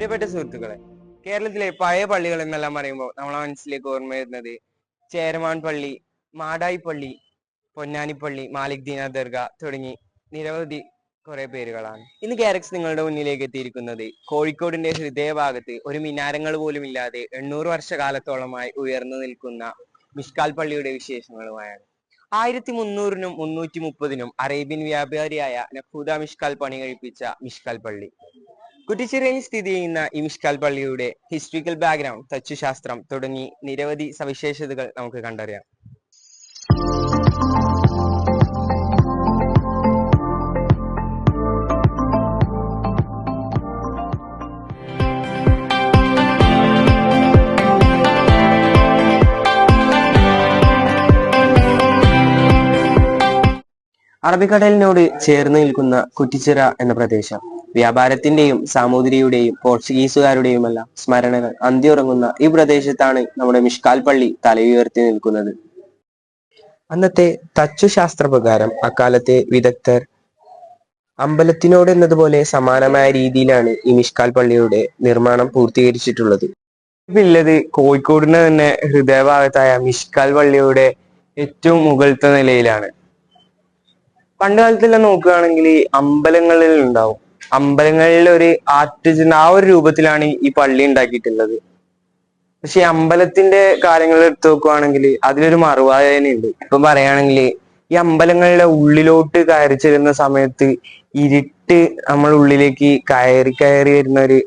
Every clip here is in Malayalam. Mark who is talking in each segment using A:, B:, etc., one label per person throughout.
A: പ്രിയപ്പെട്ട സുഹൃത്തുക്കളെ കേരളത്തിലെ പഴയ പള്ളികൾ എന്നെല്ലാം പറയുമ്പോൾ നമ്മളെ മനസ്സിലേക്ക് ഓർമ്മ വരുന്നത് ചേരമാൻ പള്ളി മാടായി പള്ളി പൊന്നാനിപ്പള്ളി മാലിക് ദീന ദർഗ തുടങ്ങി നിരവധി കുറെ പേരുകളാണ്. ഇന്ന് കാരക്സ് നിങ്ങളുടെ മുന്നിലേക്ക് എത്തിയിരിക്കുന്നത് കോഴിക്കോടിന്റെ ഹൃദയഭാഗത്ത് ഒരു മിനാരങ്ങൾ പോലും ഇല്ലാതെ എണ്ണൂറ് വർഷകാലത്തോളമായി ഉയർന്നു നിൽക്കുന്ന മിഷ്കാൽ പള്ളിയുടെ വിശേഷങ്ങളുമായാണ്. ആയിരത്തി മുന്നൂറിനും മുന്നൂറ്റി മുപ്പതിനും അറേബ്യൻ വ്യാപാരിയായ നഫൂദ മിഷ്കാൽ പണി കഴിപ്പിച്ച മിഷ്കാൽ പള്ളി. കുറ്റിച്ചിറയിൽ സ്ഥിതി ചെയ്യുന്ന ഈ മിഷ്കാൽ പള്ളിയുടെ ഹിസ്റ്ററിക്കൽ ബാക്ക്ഗ്രൗണ്ട് തച്ചുശാസ്ത്രം തുടങ്ങി നിരവധി സവിശേഷതകൾ നമുക്ക് കണ്ടറിയാം. അറബിക്കടലിനോട് ചേർന്ന് നിൽക്കുന്ന കുറ്റിച്ചിറ എന്ന പ്രദേശം. വ്യാപാരത്തിന്റെയും സാമൂതിരിയുടെയും പോർച്ചുഗീസുകാരുടെയുമെല്ലാം സ്മരണകൾ അന്തിയുറങ്ങുന്ന ഈ പ്രദേശത്താണ് നമ്മുടെ മിഷ്കാൽ പള്ളി തലയുയർത്തി നിൽക്കുന്നത്. അന്നത്തെ തച്ചുശാസ്ത്ര പ്രകാരം അക്കാലത്തെ വിദഗ്ധർ അമ്പലത്തിനോട് എന്നതുപോലെ സമാനമായ രീതിയിലാണ് ഈ മിഷ്കാൽ പള്ളിയുടെ നിർമ്മാണം പൂർത്തീകരിച്ചിട്ടുള്ളത്. ഇപ്പുള്ളത് കോഴിക്കോടിന് തന്നെ ഹൃദയഭാഗത്തായ മിഷ്കാൽ പള്ളിയുടെ ഏറ്റവും മുകളിലത്തെ നിലയിലാണ്. പണ്ട് കാലത്തെല്ലാം നോക്കുകയാണെങ്കിൽ അമ്പലങ്ങളിൽ ഉണ്ടാവും. അമ്പലങ്ങളിൽ ഒരു ആർട്ടിസ്റ്റ് ആ ഒരു രൂപത്തിലാണ് ഈ പള്ളി ഉണ്ടാക്കിയിട്ടുള്ളത്. പക്ഷെ അമ്പലത്തിന്റെ കാര്യങ്ങൾ എടുത്തു നോക്കുവാണെങ്കിൽ അതിലൊരു മറുവായനയുണ്ട്. ഇപ്പൊ പറയുകയാണെങ്കിൽ ഈ അമ്പലങ്ങളുടെ ഉള്ളിലോട്ട് കയറി ചെല്ലുന്ന സമയത്ത് ഇരുട്ട് നമ്മൾ ഉള്ളിലേക്ക് കയറി കയറി വരുന്ന ഒരു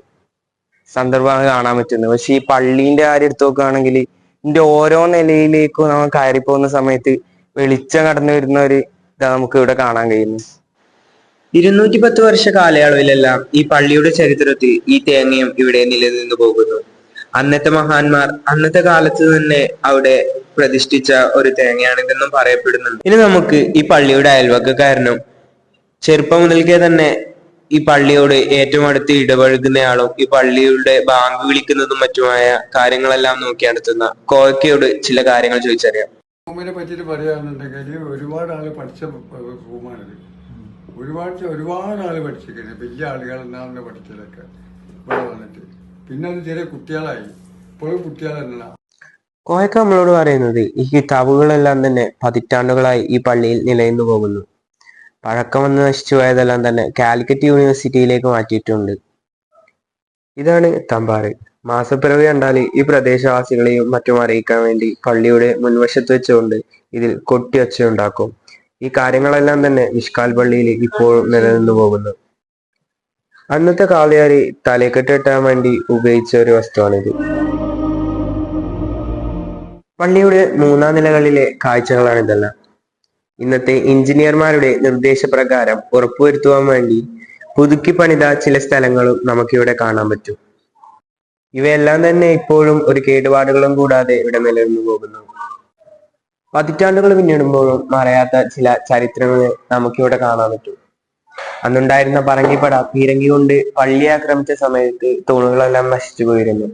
A: സന്ദർഭമാണ് കാണാൻ പറ്റുന്നത്. പക്ഷെ ഈ പള്ളീന്റെ കാര്യം എടുത്തു നോക്കുകയാണെങ്കിൽ ഇതിന്റെ ഓരോ നിലയിലേക്കും നമ്മൾ കയറി പോകുന്ന സമയത്ത് വെളിച്ചം കടന്നു വരുന്ന ഒരു ഇതാ നമുക്ക് ഇവിടെ കാണാൻ കഴിയുന്നു. ഇരുന്നൂറ്റി പത്ത് വർഷ കാലയളവിലെല്ലാം ഈ പള്ളിയുടെ ചരിത്രത്തിൽ ഈ തേങ്ങയും ഇവിടെ നിലനിന്നു പോകുന്നു. അന്നത്തെ മഹാന്മാർ അന്നത്തെ കാലത്ത് തന്നെ അവിടെ പ്രതിഷ്ഠിച്ച ഒരു തേങ്ങയാണിതെന്നും പറയപ്പെടുന്നുണ്ട്. ഇനി നമുക്ക് ഈ പള്ളിയുടെ അയൽവക്കക്കാരനും ചെറുപ്പം മുതൽക്കേ തന്നെ ഈ പള്ളിയോട് ഏറ്റവും അടുത്ത് ഇടപഴകുന്നയാളും ഈ പള്ളിയുടെ ബാങ്ക് വിളിക്കുന്നതും മറ്റുമായ കാര്യങ്ങളെല്ലാം നോക്കി നടത്തുന്ന കോയക്കയോട് ചില കാര്യങ്ങൾ ചോദിച്ചറിയാം.
B: ഭൂമിനെ പറ്റിയിട്ട് പറയുകയാണെന്നുണ്ടെങ്കിൽ ഒരുപാട് ആൾ പഠിച്ച റൂമാണിത് ഒരുപാട് ഒരുപാട് ആൾ പഠിച്ചിരിക്കുന്നത് വലിയ ആളുകൾ എന്നാണ് പഠിച്ചതൊക്കെ ഇവിടെ വന്നിട്ട്. പിന്നെ അത് ചെറിയ കുട്ടികളായി. ഇപ്പോഴും കുട്ടികൾ തന്നെ
A: കോയക്ക നമ്മളോട് പറയുന്നത് ഈ കിതാബുകളെല്ലാം തന്നെ പതിറ്റാണ്ടുകളായി ഈ പള്ളിയിൽ നിലനിന്നു പോകുന്നു. പഴക്കം വന്ന് നശിച്ചു പോയതെല്ലാം തന്നെ കാലിക്കറ്റ് യൂണിവേഴ്സിറ്റിയിലേക്ക് മാറ്റിയിട്ടുണ്ട്. ഇതാണ് തമ്പാറ്. മാസപ്പിറവി കണ്ടാൽ ഈ പ്രദേശവാസികളെയും മറ്റും അറിയിക്കാൻ വേണ്ടി പള്ളിയുടെ മുൻവശത്ത് വെച്ചുകൊണ്ട് ഇതിൽ കൊട്ടിയൊച്ച ഉണ്ടാക്കും. ഈ കാര്യങ്ങളെല്ലാം തന്നെ നിഷ്കാൽ പള്ളിയിൽ ഇപ്പോൾ നിലനിന്നു പോകുന്നു. അന്നത്തെ കാളിയാരി തലക്കെട്ട് കെട്ടാൻ വേണ്ടി ഉപയോഗിച്ച ഒരു വസ്തുവാണിത്. പള്ളിയുടെ മൂന്നാം നിലകളിലെ കാഴ്ചകളാണ് ഇതെല്ലാം. ഇന്നത്തെ എഞ്ചിനീയർമാരുടെ നിർദ്ദേശപ്രകാരം ഉറപ്പുവരുത്തുവാൻ വേണ്ടി പുതുക്കി പണിത ചില സ്ഥലങ്ങളും നമുക്കിവിടെ കാണാൻ പറ്റും. ഇവയെല്ലാം തന്നെ ഇപ്പോഴും ഒരു കേടുപാടുകളും കൂടാതെ ഇവിടെ നിലനിന്നു പോകുന്നു. പതിറ്റാണ്ടുകൾ പിന്നിടുമ്പോഴും മറയാത്ത ചില ചരിത്രങ്ങൾ നമുക്കിവിടെ കാണാൻ പറ്റും. അന്നുണ്ടായിരുന്ന പറങ്കിപ്പട പീരങ്കി കൊണ്ട് പള്ളി ആക്രമിച്ച സമയത്ത് തൂണുകളെല്ലാം നശിച്ചു പോയിരുന്നു.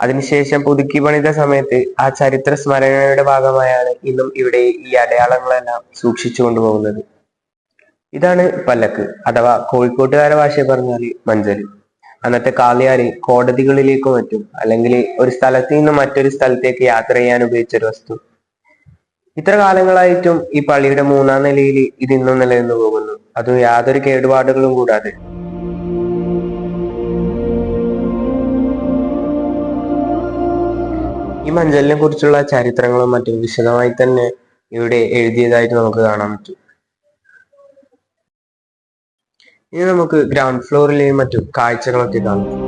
A: അതിനുശേഷം പുതുക്കി പണിത സമയത്ത് ആ ചരിത്ര സ്മരണയുടെ ഭാഗമായാണ് ഇന്നും ഇവിടെ ഈ അടയാളങ്ങളെല്ലാം സൂക്ഷിച്ചു കൊണ്ടുപോകുന്നത്. ഇതാണ് പല്ലക്ക് അഥവാ കോഴിക്കോട്ടുകാരെ ഭാഷ പറഞ്ഞാൽ മഞ്ചൽ അന്നത്തെ കാളിയാര് കോടതികളിലേക്കോ മറ്റും അല്ലെങ്കിൽ ഒരു സ്ഥലത്ത് നിന്ന് മറ്റൊരു സ്ഥലത്തേക്ക് യാത്ര ചെയ്യാൻ ഉപയോഗിച്ച ഒരു വസ്തു. ഇത്ര കാലങ്ങളായിട്ടും ഈ പള്ളിയുടെ മൂന്നാം നിലയിൽ ഇത് ഇന്നും നിലനിന്നു പോകുന്നു. അതും യാതൊരു കേടുപാടുകളും കൂടാതെ. ഈ മഞ്ചലിനെ കുറിച്ചുള്ള ചരിത്രങ്ങളും മറ്റും വിശദമായി തന്നെ ഇവിടെ എഴുതിയതായിട്ട് നമുക്ക് കാണാൻ പറ്റും. ഇനി നമുക്ക് ഗ്രൗണ്ട് ഫ്ലോറിലെയും മറ്റു കാഴ്ചകളൊക്കെ കാണാം.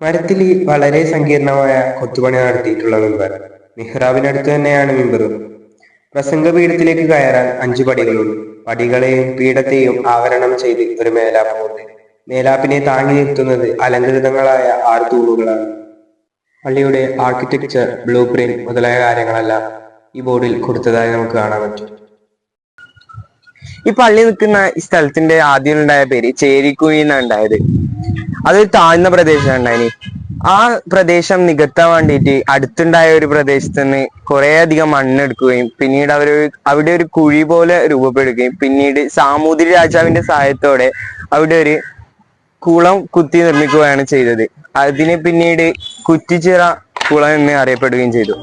A: മരത്തിൽ വളരെ സങ്കീർണമായ കൊത്തുപണി നടത്തിയിട്ടുള്ള മിമ്പർ മിഹ്റാബിനടുത്ത് തന്നെയാണ് മിമ്പർ പ്രസംഗപീഠത്തിലേക്ക് കയറാൻ അഞ്ചു പടികളുണ്ട് പടികളെയും പീഠത്തെയും ആവരണം ചെയ്ത് ഒരു മേലാപ്പുണ്ട് മേലാപ്പിനെ താങ്ങി നിർത്തുന്നത് അലങ്കൃതങ്ങളായ ആറ് തൂണുകളാണ്. പള്ളിയുടെ ആർക്കിടെക്ചർ ബ്ലൂ പ്രിന്റ് മുതലായ കാര്യങ്ങളെല്ലാം ഈ ബോർഡിൽ കൊടുത്തതായി നമുക്ക് കാണാൻ പറ്റും. ഈ പള്ളി നിൽക്കുന്ന സ്ഥലത്തിന്റെ ആദ്യം ഉണ്ടായ പേര് ചേരിക്കുഴി എന്നാണ് ഉണ്ടായത്. അതൊരു താഴ്ന്ന പ്രദേശമാണ് ഉണ്ടായിന്. ആ പ്രദേശം നികത്താൻ വേണ്ടിയിട്ട് അടുത്തുണ്ടായ ഒരു പ്രദേശത്ത് നിന്ന് കുറെ അധികം മണ്ണെടുക്കുകയും പിന്നീട് അവർ അവിടെ ഒരു കുഴി പോലെ രൂപപ്പെടുകയും പിന്നീട് സാമൂതിരി രാജാവിന്റെ സഹായത്തോടെ അവിടെ ഒരു കുളം കുത്തി നിർമ്മിക്കുകയാണ് ചെയ്തത്. അതിനെ പിന്നീട് കുറ്റിച്ചിറ കുളം എന്ന് അറിയപ്പെടുകയും ചെയ്തു.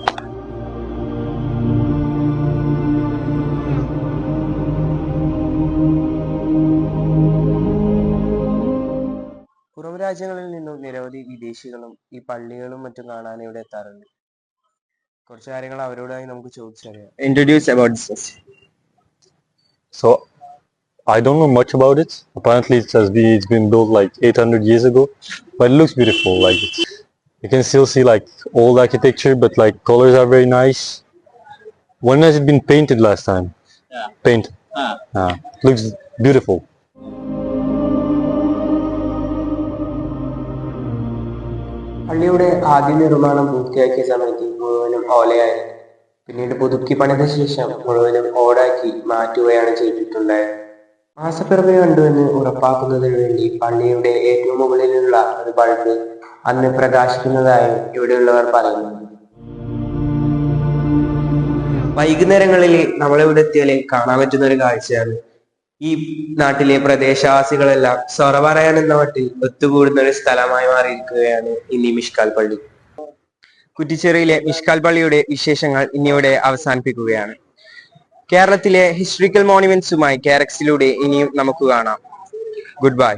A: രാജ്യങ്ങളിൽ നിന്നും നിരവധി വിദേശികളും ഈ പള്ളികളും മറ്റും കാണാൻ ഇവിടെ എത്താറുണ്ട് കുറച്ച് കാര്യങ്ങൾ അവരോടായി നമുക്ക് ചോദിച്ചറിയാം introduce about this
C: So I don't know much about it. Apparently, it has been it's been built like 800 years ago, but it looks beautiful. Like it's, you can still see like old architecture, but like colors are very nice. When has it been painted last time?
D: Yeah.
C: Paint.
D: Ah.
C: Ah, looks beautiful.
A: പള്ളിയുടെ ആദ്യ നിർമ്മാണം പൂർത്തിയാക്കിയ സമയത്ത് മുഴുവനും ഓലയായിരുന്നു പിന്നീട് പുതുക്കി പണിത ശേഷം മുഴുവനും ഓടാക്കി മാറ്റുകയാണ് ചെയ്തിട്ടുണ്ടായത്. മാസപ്പിറവി കണ്ടുവെന്ന് ഉറപ്പാക്കുന്നതിന് വേണ്ടി പള്ളിയുടെ ഏറ്റവും മുകളിലുള്ള ഒരു ബൾബ് അന്ന് പ്രകാശിക്കുന്നതായും ഇവിടെയുള്ളവർ പറയുന്നു. വൈകുന്നേരങ്ങളിൽ നമ്മളിവിടെ എത്തിയാൽ കാണാൻ പറ്റുന്ന ഒരു കാഴ്ചയാണ് ഈ നാട്ടിലെ പ്രദേശവാസികളെല്ലാം സൊറ പറയാൻ എന്ന മട്ടിൽ ഒത്തുകൂടുന്ന ഒരു സ്ഥലമായി മാറിയിരിക്കുകയാണ് ഇനി മിഷ്കാൽ പള്ളി. കുറ്റിച്ചെറിയിലെ മിഷ്കാൽ പള്ളിയുടെ വിശേഷങ്ങൾ ഇനിയോടെ അവസാനിപ്പിക്കുകയാണ്. കേരളത്തിലെ ഹിസ്റ്ററിക്കൽ മോണുമെന്റ്സുമായി കാരക്സിലൂടെ ഇനിയും നമുക്ക് കാണാം. Good bye.